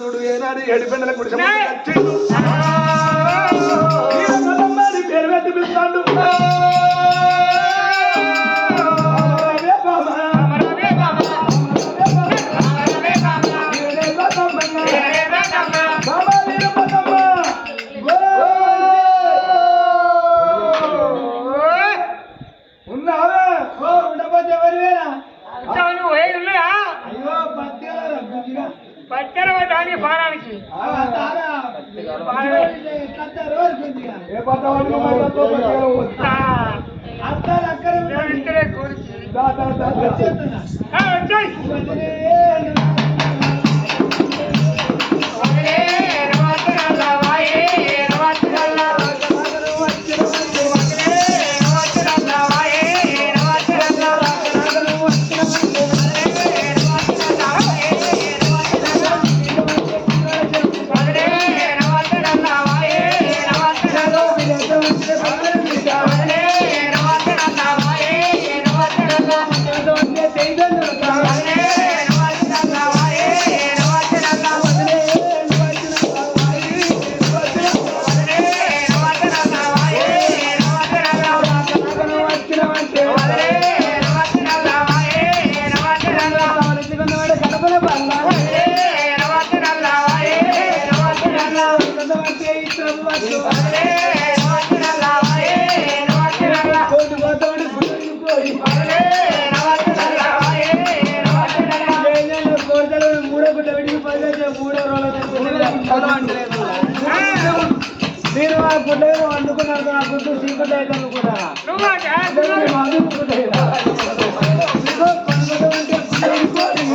చూడు ఏనాడు ఏడుపెండల గుడిసె పేరు పెట్టి పిలుస్తాడు. ఏ పట్టవాడికి మరి ఎంతో పత్తిగా పోతుంది. ఇద్దరే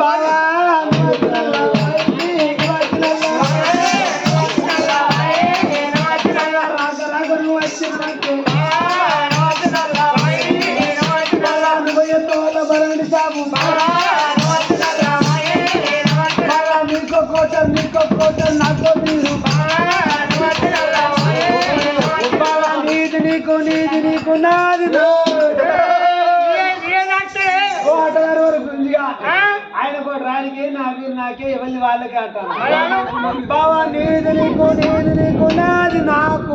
బాగా నాకే ఎవరి వాళ్ళకే అంటాను బావా నీది నీకు నీది నీకు నాది నాకు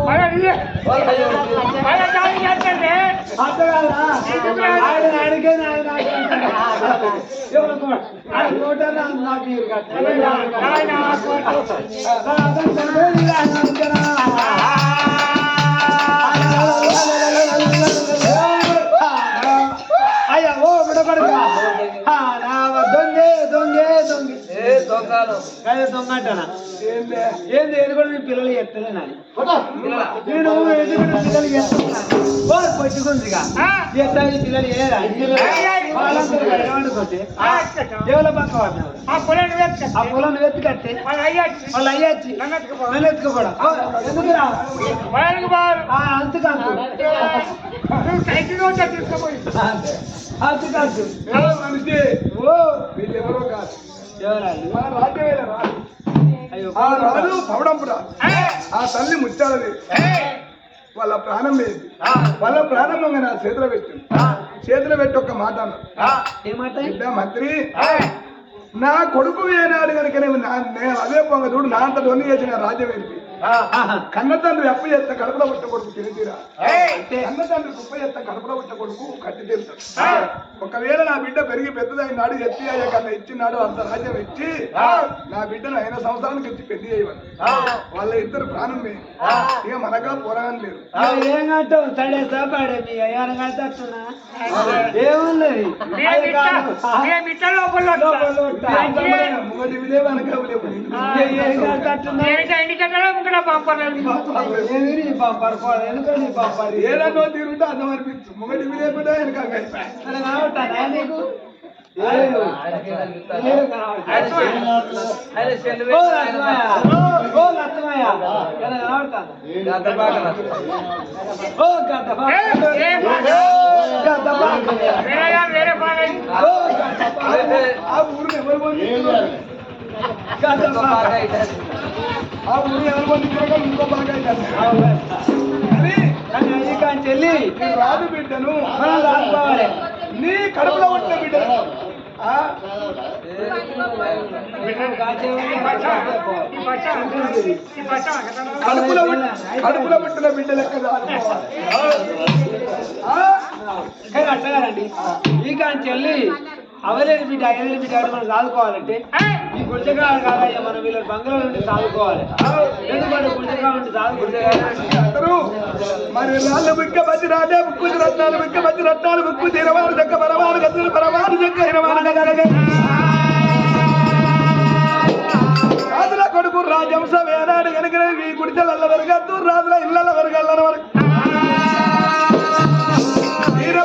అర్థగాలా ఆయన ఆయనకే నాది నాకే అదే దొంగ అంటానా? ఏంది? మీ పిల్లలు ఎత్తలే నాని ఎదుగుడు పిల్లలు ఎత్తున్నా ఓ పట్టుకుందిగా ఎత్తాలి పిల్లలు ఏమనుకోతే దేవుల పక్క ఆ పొలం వెత్తి కట్టే వాళ్ళు అయ్యొచ్చి. నన్ను ఎత్తుకోపోవడం ఎందుకురా అంతకంతు అంతకంతు ఓ. వీళ్ళెవరో కాదు. ఎవరాలు మన రాజ్యమేన ఆ రాజు పవడంపురా ఆ తల్లి ముచ్చాలది వాళ్ళ ప్రాణం లేదు వాళ్ళ ప్రారంభంగా నా చేతిలో పెట్టింది చేతిలో పెట్టి ఒక మాట బిడ్డ మంత్రి నా కొడుకు ఏనాడు కనుక నేను అదే పొంగ చూడు నా అంత చేసిన రాజ్యం ఏంటి? కన్న తండ్రి అప్పు చేస్తే కడుపులో పుట్ట కొడుకు తిని తీరా అంతే కన్న తండ్రి కుప్ప చేస్తే కడుపులో పుట్ట కొడుకు? కట్టి తీరుతాడు ఒకవేళ నా బిడ్డ పెరిగి పెద్దదైనాడు ఎత్తి అయ్యా కన్నా ఇచ్చినాడు అంత రాజ్యం ఇచ్చి నా బిడ్డను అయిన సంవత్సరానికి ఇచ్చి పెళ్ళి చేయమని. వాళ్ళ ఇద్దరు ప్రాణం. ఇక మనగా పోరాగం లేదు. నువ్వు ఏం కట్టావు సడేసా పాడే మీ అయ్యాను కట్టట్టున్నా ఏమున్నది. నీ బిడ్డ ఇంటికెళ్ళలో ముక్కడ పంపలేదు నీ పంపరు పోదు. ఎందుకు నీ పంపరు ఏదన్నో తీరుంటే అర్థం అనిపించు మొగటివి లేకుండా వెనక నీకు. వేరే బాగా ఊరు ఎవరు పొందుతున్నారు గద్దపా. ఆ ఊరు ఇంకో బాగా అవుతుంది. కానీ చెల్లి రాదు బిడ్డను మనం రాసుకోవాలి నీ కడుపులో పుట్టిన బిడ్డను కడుపులో కడుపులో పుట్టిన బిడ్డ లెక్క చదువుకోవాలి. ఆ? కానీ ఈ కాని చెల్లి అవలేని బిడ్డ అయ్యలేని బిడ్డ మనం సాదుకోవాలంటే ఈ గుడిచగా కాదయ్యా మనం వీళ్ళ బంగ్లా నుండి సాదుకోవాలి. ఎందుకంటే నుండి మరి రాళ్ళ ముక్క మధ్య రాజే ముక్కు రత్నాలు ముక్క మధ్య రత్నాలు ముక్కు తిరవారు చెక్క పరవారు గతులు పరవారు చెక్క ఇరవారు రాజుల కొడుకు రాజంశ వేనాడు కనుక ఈ గుడిచల వరగద్దు రాజుల ఇళ్ళ వరగల్ల వరకు. వీర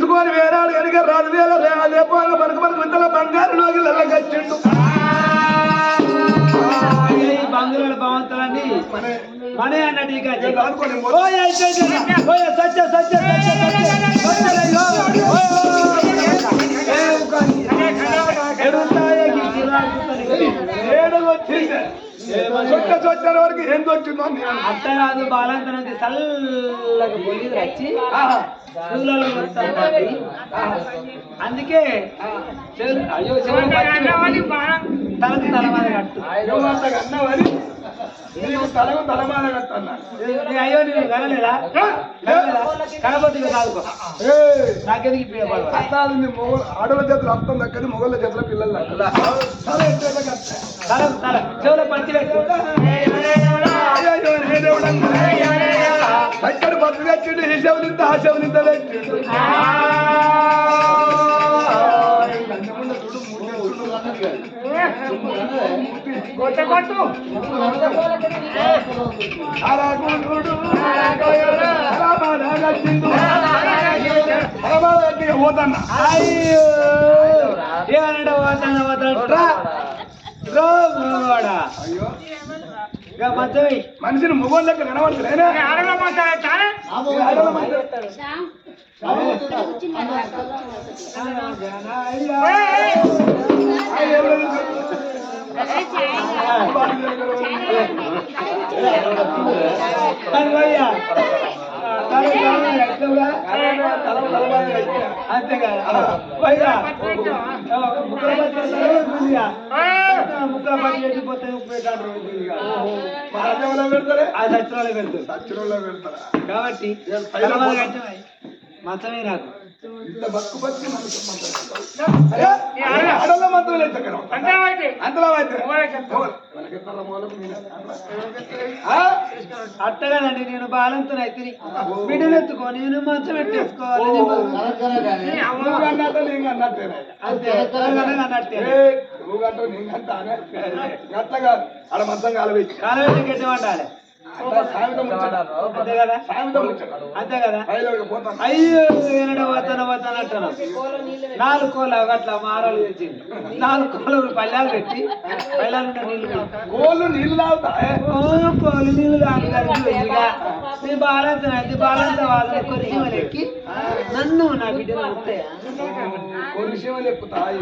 తీసుకొని వేనాడు కనుక రాజు వేల రేపు మనకు మనకు ఇంతలో బంగారు లోకి లల్లగచ్చిండు ఈ బంగ్లాల భవంతులన్నీ మనే అన్నట్టు ఇక సత్య సత్య చొట్ట వరకు ఏం వచ్చిందో కాదు బాలంతనంది చల్లగా పొలిది వచ్చి పూలలో వస్తానండి. అందుకే అయ్యో చెవులు తలకి తలమాల కట్టు అన్నవని తలకు తలమాల అయ్యో నేను కనలేదా కనబోతుంది నాకెందుకు ఆడల చేతులు అర్థం దక్కది మొగల చేతుల పిల్లలు తల చెవులో పెట్టు అక్కడ బతుకు తెచ్చిండు ఈ శవునింత ఆ శవునింత తెచ్చిండు అరాగుడు పోతన్నా. అయ్యో. ఏమన్నాడు పోతాన పోతాడు అయ్యో. మనిషిని మొగోళ్ళ లెక్క కనబడతలేనా ఆడలో ముక్కల పెడతారే? ఆ పెడతారా. కాబట్టి మంచమే నాకు? అట్టగానండి నేను. బాలంతో అయితే బిడ్డలు ఎత్తుకో నేను మంచం పెట్టేసుకోవాలి అన్నట్టు అన్నట్టే నువ్వు అంటావు నేను కాదు. ఆడ మంచం కాలవేసి కాలవేసి అంతే కదా? అంతే అయ్యో ఏనాడు అంటాను నాలుగు కోళ్ళు అట్లా మారాలు తెచ్చింది నాలుగు కోళ్ళు పల్లెలు పెట్టి పల్లెలు ఉంటే నీళ్ళు. కోళ్ళు నీళ్ళు తాగుతా ఓ కోళ్ళు నీళ్ళు తాగుతారు. ఇక నీ బాలంత బాలంత వాళ్ళని కొరిసి నన్ను నా ఉంటాయా కొలిశివలు ఎక్కుతాయి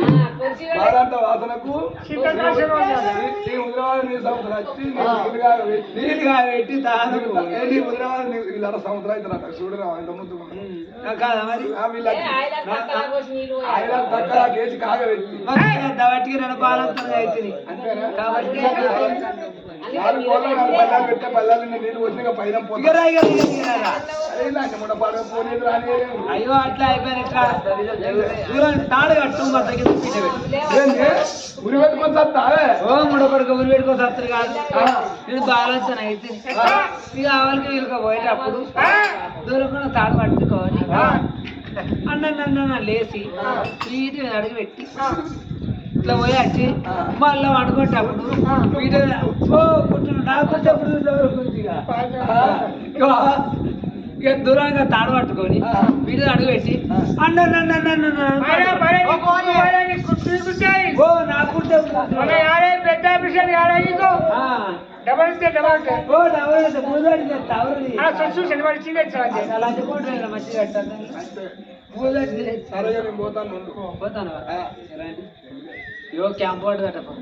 వారంత వాసనకు నీ ఉదరవాద నీ సంవత్సరం వచ్చి నీళ్ళుగా పెట్టి తాను నీ వీళ్ళ సంవత్సరం అయితే చూడరా ఇంత ముందు కాదా మరి? ఆయన దగ్గర కేసి కాగబెట్టి రెండు కాబట్టి నాలుగు కోళ్ళు నాలుగు పల్లాలు పెట్టే పల్లాలు నీళ్ళు వచ్చినాక పైన పోలేదు అయ్యో అట్లా అయిపోయిన తాడు కట్టు మా దగ్గర ఉరి పెట్టుకొని ఓ సత్తరు కాదు. నేను బాలోచన అయితే. ఇక ఆవలికి వీళ్ళకి పోయేటప్పుడు దూరం కూడా తాడు పట్టుకోవాలి అన్న నన్ను లేచి నీటి అడుగు పెట్టి ఇట్లా పోయి వచ్చి మళ్ళీ వండుకుంటప్పుడు వీట ఓ కుట్టు ఇక దూరంగా తాడు పట్టుకొని వీటి మీద అడుగు పెట్టి అన్న. ఓ నాకు మన యారే పెద్ద ఆఫీసర్ డబల్ ఇస్తే డబల్ ఇస్తే. ఓ నవ్వు మూదాడి తవరది ఆ సొచ్చు శనివారం చిన్న ఇచ్చావంటే. అలా చెప్పుకుంటాను మంచిగా కట్టాలి. మూదాడి సరే నేను పోతాను ముందు పోతాను యో క్యాంప్ వాడు కట్టపో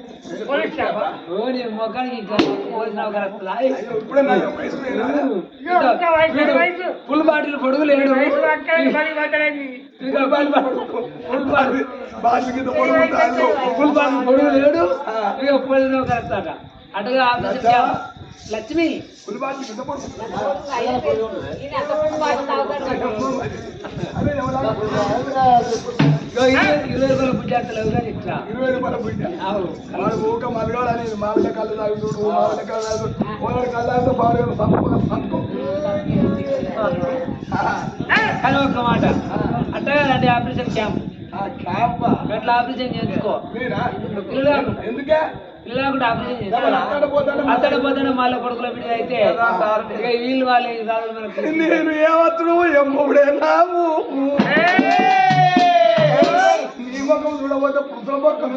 పోలీస్ స్టాఫ్ ఆ? ఓ నీ మొక్కడికి ఇంకా పోసినావు కరెక్ట్ అయ్యో, ఇప్పుడే నాకు వయసు లేదా? ఇదిగో, ఇంకా వయసు, వయసు. ఫుల్ అట లక్ష్మి. ఫుల్ బాగా కింద పడుకుంటాను అదే ఎవరా? ఇగో ఇరవై ఇరవై రూపాయల బుడ్డి లేవు కానీ ఇట్లా ఇరవై రూపాయల బిడ్డ అవు వాడు ఊక మలగాడు అనేది మామిడి కళ్ళు తాగుతుడు మామిడి కళ్ళు తాగుతుడు ఓనాడు కళ్ళు తాగితే కానీ ఒక మాట. అట్టగా రండి ఆపరేషన్ క్యాంప్. క్యాంప? అట్లా ఆపరేషన్ చేయించుకో. ఎందుకే? పిల్లలకు కూడా అతడు పోతాడు మళ్ళీ కొడుకుల బిడ్డ అయితే ఇక వీళ్ళు వాళ్ళు రాదు మనకి నేను ఏమత్తుడు ఎమ్మవుడే నాము నీ ముఖం చూడబోతే పుత్ర పక్కన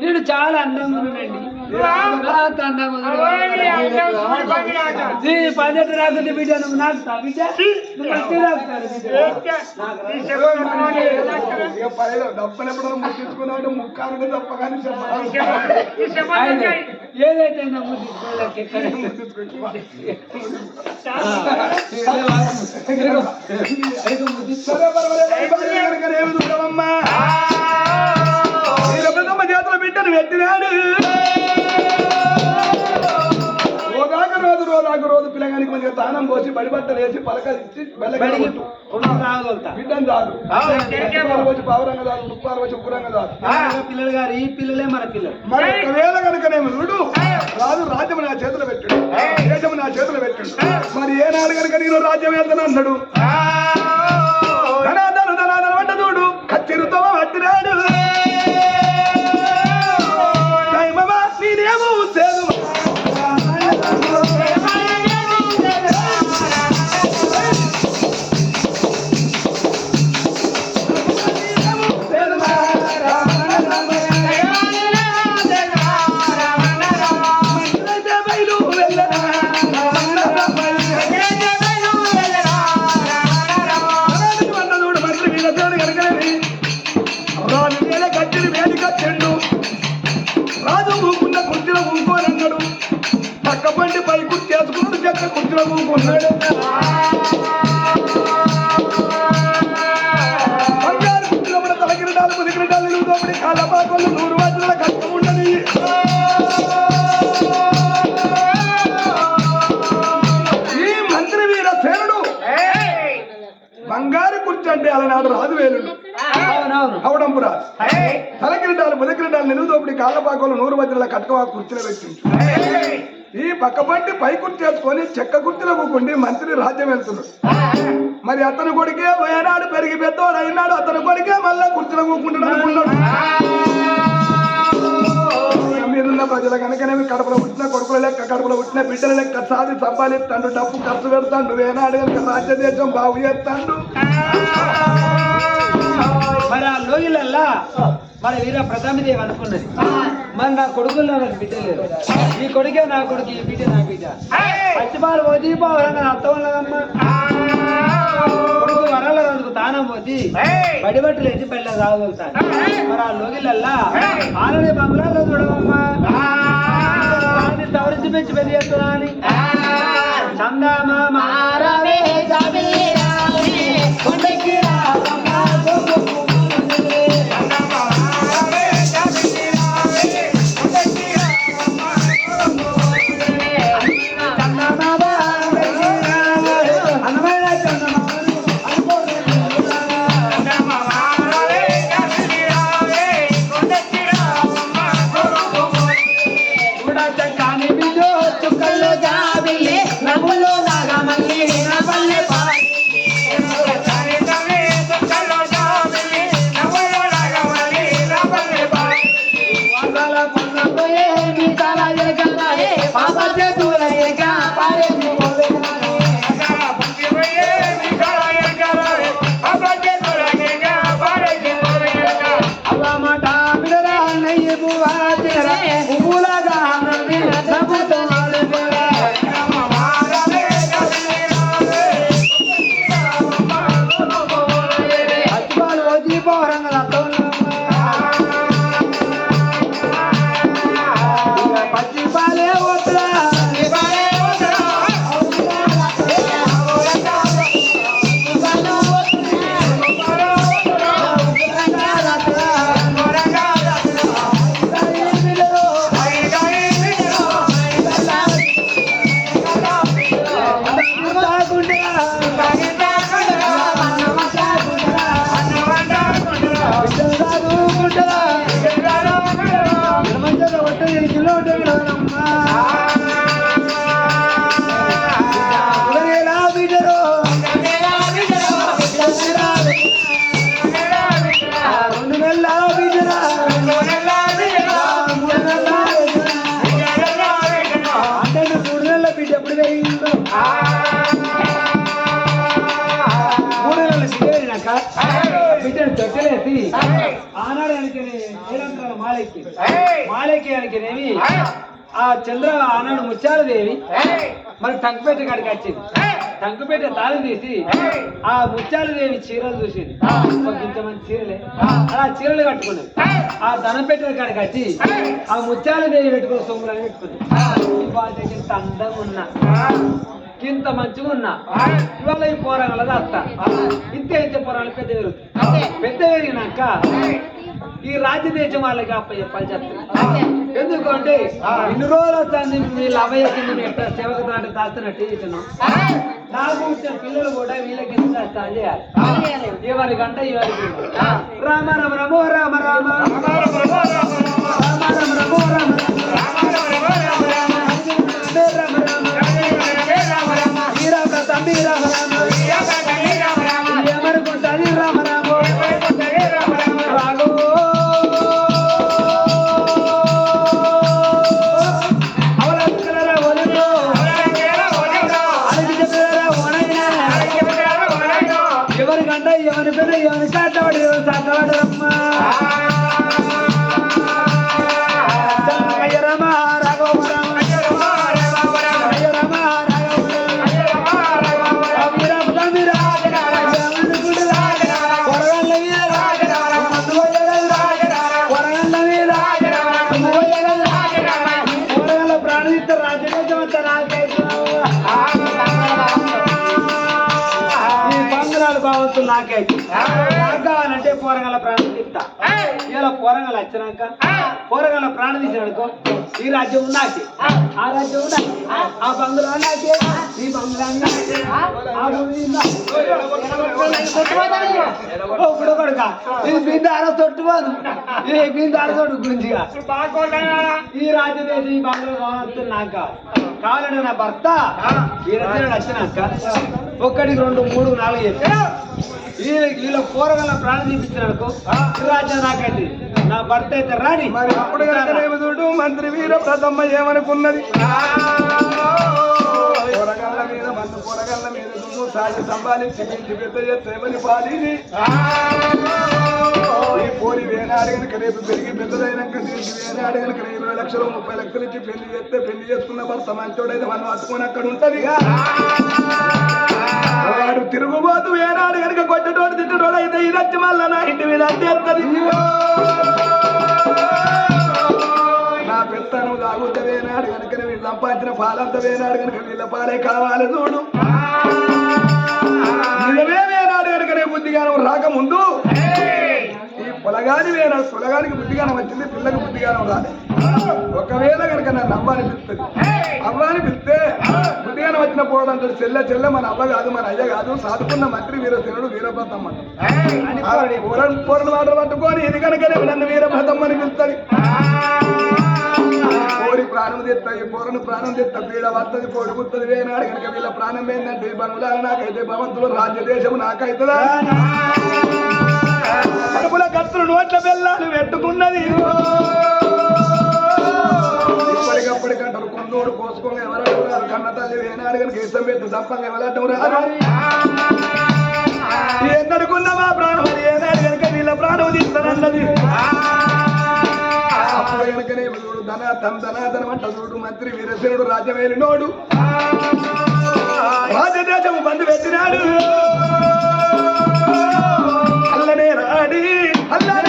నేను చాలా అందంగా ఉన్నానండి. పద్ధతి రాకుంటే బిడ్డ నువ్వు నాకు డబ్బులు ఎప్పుడైనా ముట్టించుకున్నాడు ముక్కానికి తప్ప కానీ నీ చెప్పాలి చెప్పు- నీ చెప్పు ఆయన ఉంటాయి. ఏదైతే దూరమమ్మా? ఈ రమణమ్మ చేతుల బిడ్డను పెట్టినాడు. రోజాక రోజు రోజాక రోజు పిల్లగానికి మంచిగా తానం పోసి బడి బట్టలు వేసి. రాగలుగుతా బిడ్డను చాలు. పోసి పావురంగా చాలు ఉప్పాలు పోసి ఉప్పురంగా చాలు. పిల్లలు గారు ఈ పిల్లలే మన పిల్లలు. మరి ఒకవేళ కనుకనేమో చూడు రాజు రాజ్యం నా చేతులు పెట్టాడు. దేశం నా చేతులు పెట్టాడు. మరి ఏనాడు కనుక నేను రాజ్యం వెళ్తాను అన్నాడు? కత్తిరుతో పట్టినాడు. కుర్చీలో పెట్టించు ఈ పక్క పంటి పై కుర్చీ వేసుకొని చెక్క కుర్చీలో కూకుండి మంత్రి రాజ్యం వెళ్తున్నాడు. మరి అతని కొడుకే పోయినాడు పెరిగి పెద్దవాడు అయినాడు అతని కొడుకే మళ్ళా కుర్చీలో కూకుంటాడు అనుకున్నాడు. మీరున్న ప్రజల కనుకనేమి కడపలో పుట్టిన కొడుకుల లెక్క కడపలో పుట్టిన బిడ్డల లెక్క సాది సంపాదిస్తాడు డబ్బు ఖర్చు పెడతాడు వేనాడు కనుక రాజ్య దేశం బాగు చేస్తాడు. మరి ఆ లోగిలల్లా మన వీర ప్రతాపదేవి అనుకున్నది. మరి నా కొడుకుల్లో నాకు బిడ్డ లేదు ఈ కొడుకే నా కొడుకు ఈ బిడ్డ నా బిడ్డ. పచ్చిపాలు పోతి పోవాలన్న అర్థం ఉన్నదమ్మా కొడుకు వరాల రోజుకు తానం పోతి. బడి బట్టలు వేసి పెళ్ళ రాగలుగుతాను మరి ఆ లోగిలల్లా ఆల్రెడీ బంగ్లాలో చూడవమ్మా. సవరించి పెంచి చేస్తున్నా అని. చందామా ఆ చంద్ర ఆనాడు ముత్యాలదేవి మరి టంకుపేట కాడికి వచ్చింది. టంకుపేట తాళం తీసి ఆ ముత్యాలదేవి చీరలు చూసింది. కొంచెం మంది చీరలే. అలా చీరలు కట్టుకున్నది ఆ ధనపెట్టిన కాడికి వచ్చి ఆ ముత్యాలదేవి పెట్టుకున్న సొమ్ములని పెట్టుకుంది ఇంత అందంగా ఉన్నా. ఇంత మంచిగా ఉన్నా. ఇవాళ ఈ పోరాళ్ళది అత్త. ఇంతే అయితే పోరాళ్ళు పెద్ద పెరుగుతుంది పెద్ద పెరిగినాక ఈ రాజ్యదేశం వాళ్ళకి అప్ప చెప్పాలి చెప్తాను ఎందుకంటే ఇన్ని రోజులు వస్తుంది వీళ్ళ అభయ కింద ఎట్లా సేవకు నాటి దాస్తున్నట్టు ఇతను నాకు వచ్చిన పిల్లలు కూడా వీళ్ళకి కష్టాలు చేయాలి ఎవరి గంట ఎవరికి రామ రామ రమో రామ రామ రామ రామ రమో రామ రామ రామ శ్రీరామ తండ్రి రామ రామ ఏమనుకుంటుంది రామ రామ రాఘో ప్రాణం తీస్తా. ఇలా పోరగల వచ్చినాక పోరగల ప్రాణం తీసినాడుకో ఈ రాజ్యం నాకే ఆ! రాజ్యం నాకే ఆ! బంగ్లా నాకే ఈ బంగ్లా నాకే ఆ! భూమి నాకే. ఓ ఇప్పుడు కొడుక ఇది బిందార తొట్టుపోదు ఇది బిందార తొట్టు గురించిగా ఈ రాజ్యదేశం ఈ బంగ్లా నాకు కావాలి కావాలంటే నా భర్త ఈ రచన వచ్చినాక ఒక్కటికి రెండు మూడు నాలుగు చెప్పి. వీళ్ళ కూరగాయల ప్రాణం చూపించినాడుకో ఈ రాజ్యం నాకైతే నా భర్త అయితే రాని మరి అప్పుడు చూడు మంత్రి వీర ప్రథమ్మ ఏమనుకున్నది మీద పొరగల్ల మీద దుమ్ము సాగి సంపాదించి పెద్ద చేసేమని పాలిని? ఈ పోరి వేనాడు కనుక రేపు పెరిగి పెద్దదైనాక ఇరవై లక్షలు ముప్పై లక్షలు ఇచ్చి పెళ్ళి చేస్తే పెళ్ళి చేసుకున్న భర్త మంచోడైతే మనం పట్టుకొని అక్కడ ఉంటదిగా వాడు తిరుగుబోతు వేనాడు కనుక కొట్టటోడు తిట్టటోడు అయితే ఇది వచ్చి మళ్ళా నా ఇంటి మీద అంతేస్తుంది నా పెత్తనం తాగుతా వేనాడు కనుక వీళ్ళు సంపాదించిన పాలంత వేనాడు కనుక వీళ్ళ పాలే కావాలి చూడు. నిజమే వేనాడు కనుక రేపు బుద్ధిగానం రాకముందు. ఈ పొలగాని వేనాడు కులగానికి బుద్ధిగానం వచ్చింది పిల్లకి బుద్ధిగానం రాలే. ఒకవేళ కనుక నన్ను అమ్మ అనిపిస్తుంది అమ్మ అనిపిస్తే బుద్ధిగానం వచ్చిన పోవడం చెల్లె చెల్లె మన అవ్వ కాదు మన అయ్య కాదు సాధుకున్న మంత్రి వీరసేనుడు వీరభద్రమ్మ పూరన్ పూరణ మాటలు పట్టుకొని ఇది కనుక నన్ను వీరభద్రమ్మ అని పిలుస్తుంది కోరి ప్రాణం తెస్తాయి పూరను ప్రాణం తెస్తా పీడ వస్తుంది కోడి గుర్తుంది వేనాడు కనుక వీళ్ళ ప్రాణం ఏంటంటే బంగుళాలు నాకైతే భవంతులు రాజ్య దేశం నాకైతుందా కడుపుల కత్తులు నోట్ల బెల్లాలు పెట్టుకున్నది. కొన్నోడు కన్న తల్లి వేనాడు కనుక ఇష్టం పెట్టి తప్పంగా ఎవరడం రాదు ఎన్నడుకున్న మా ప్రాణం? ఏనాడు కనుక వీళ్ళ ప్రాణం తీస్తానన్నది. అప్పుడు కనుకనే చూడు అంట చూడు. మంత్రి వీరసేనుడు రాజ్యమేలినోడు రాజదేశము బంధు పెట్టినాడు. পালনের আরে আল্লাহ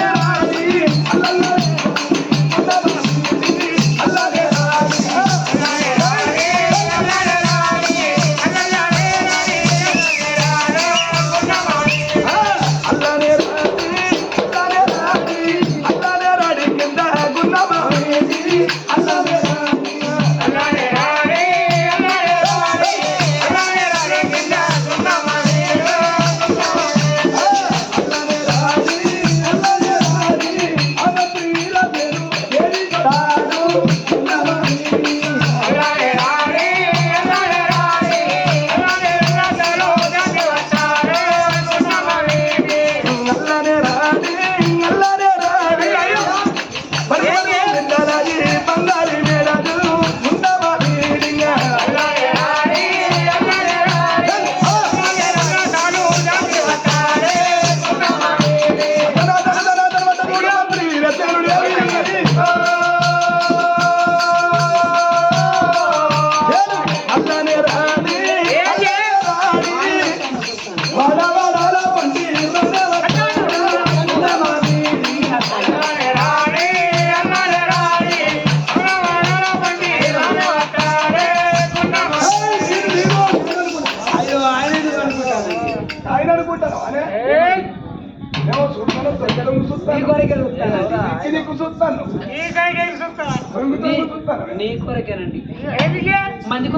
మంది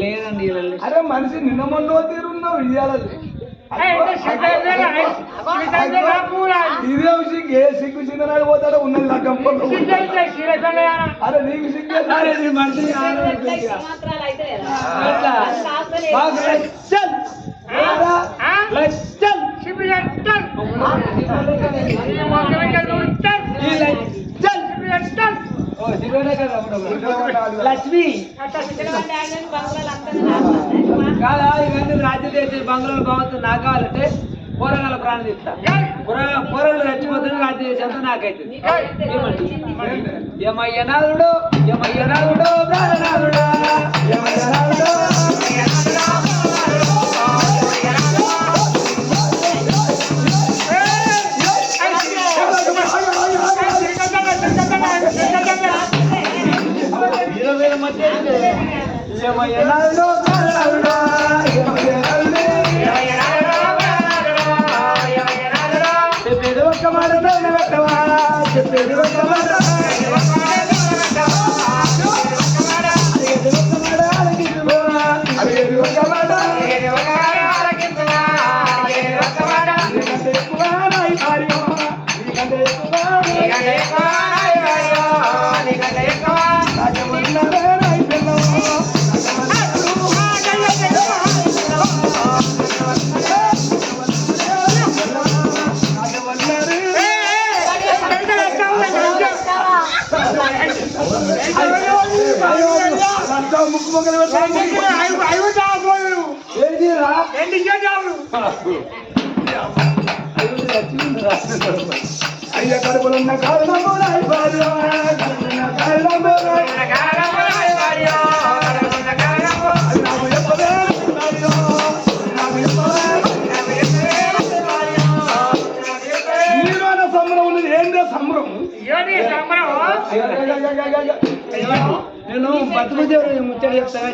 లేదండి అరే మనిషి నిన్న మొన్న తీరున్నావు ఇవాళ ఇదే సిగ్గు సిగ్గు చిన్ననాడు పోతాడో ఉన్నది అరే నీకు సిగ్గు ఈ లైట్ లక్ష్మి. కాదా ఇవన్నీ రాజ్యం చేసే బంగ్లాలు బాగుతుంది నాకు కావాలంటే కూరగాయల ప్రాణం తీస్తా. కూరగాయలు రెచ్చిపోతుంది రాజ్యం చేసేంత నాకైతుంది. ఏమయ్యనాథుడు ఏమయ్య అందుకే చావులు అయ్య కడుపులున్న కారణం నేను బతుకు ముచ్చట చెప్తాను